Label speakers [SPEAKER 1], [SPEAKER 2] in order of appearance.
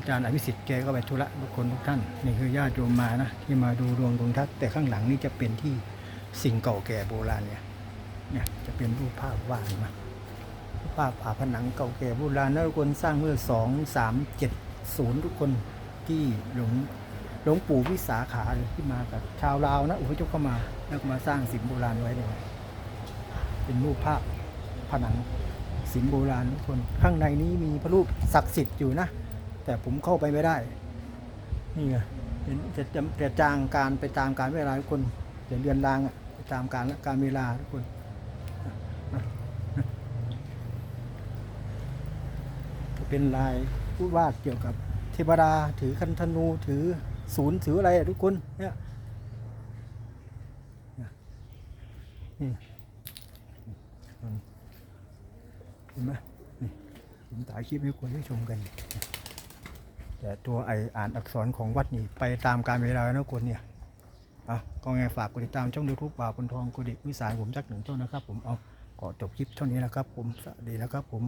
[SPEAKER 1] าจารย์อภิสิทธิ์แกก็ไปธุระทุกคนทุกท่านนี่คือญาติโยมมานะที่มาดูดวงดวงทัศน์แต่ข้างหลังนี่จะเป็นที่สิ่งเก่าแก่โบราณเนี่ยเนี่ยจะเป็นรูปภาพวาดมาภาพฝาผนังเก่าแก่โบราณนะทุกคนสร้างเมื่อสองสามเจ็ดศูนย์ทุกคนที่หลวงหลวงปู่วิสาขาเลยที่มากับชาวลาวนะอุปยกเข้ามาแล้วมาสร้างสิ่งโบราณไว้เนี่ยเป็นรูปภาพผนังสิงโบราณทุกคน ข้างในนี้มีพระรูปศักดิ์สิทธิ์อยู่นะ แต่ผมเข้าไปไม่ได้ นี่ไงเนจะจะจะจางการไปตามการเวลาทุกคนจะเดือนรางอะไปตามการการเวลาทุกคนจะเป็นลายพูดว่าเกี่ยวกับเทวดาถือคันธนูถือศูนย์ถืออะไรอะทุกคนเนี่ยนี่เห็นไหมนี่ผมถ่ายคลิปให้คนได้ชมกัน แต่ตัวไออ่านอักษรของวัดนี่ไปตามการเวลาแล้วนะคนเนี่ยอะก็ไงฝากกดติดตามช่องยูทูบป่าวบนทองกุดิวิสานผมสักหนึ่งช่องนะครับ ผมเอาก็จบคลิปเท่านี้นะครับ ผมสวัสดีนะครับผม